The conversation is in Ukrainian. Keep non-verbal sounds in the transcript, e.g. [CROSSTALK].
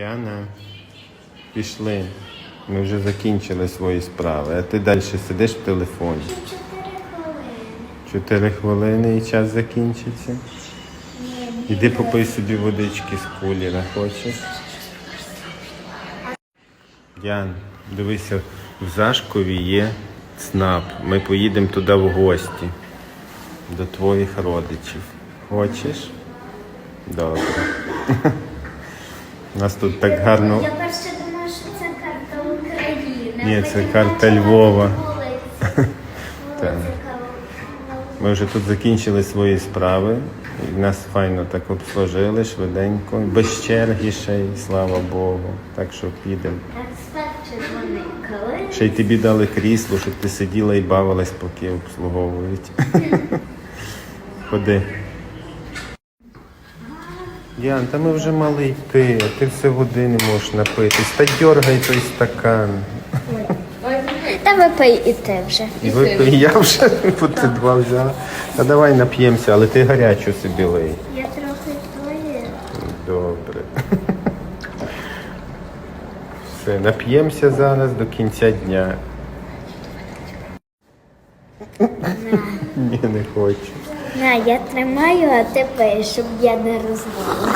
Діана, пішли. Ми вже закінчили свої справи, а ти далі сидиш в телефоні. Чотири хвилини і час закінчиться. Іди попий собі водички з кулера, хочеш? Діан, дивися, в Зашкові є ЦНАП. Ми поїдемо туди в гості до твоїх родичів. Хочеш? Добре. [LAUGHS] Нас тут так гарно. Я перше думала, що це карта України. Ні, це карта Львова. [LAUGHS] Так. Ми вже тут закінчили свої справи. І нас файно так обслужили швиденько, без черги ще й слава Богу. Так що підемо. Ще й тобі дали крісло, щоб ти сиділа і бавилась, поки обслуговують. [LAUGHS] Ходи. Діан, та ми вже мали йти, а ти все води не можеш напитись. Та дьоргай той стакан. Та випий і ти вже. І випий, я вже по ти два взяла. Та давай нап'ємося, але ти гарячу собі лий. Я трохи твоє. Добре. Все, нап'ємося зараз до кінця дня. Ні, не хочу. На, я тримаю, а ти пий, щоб я не розмовила.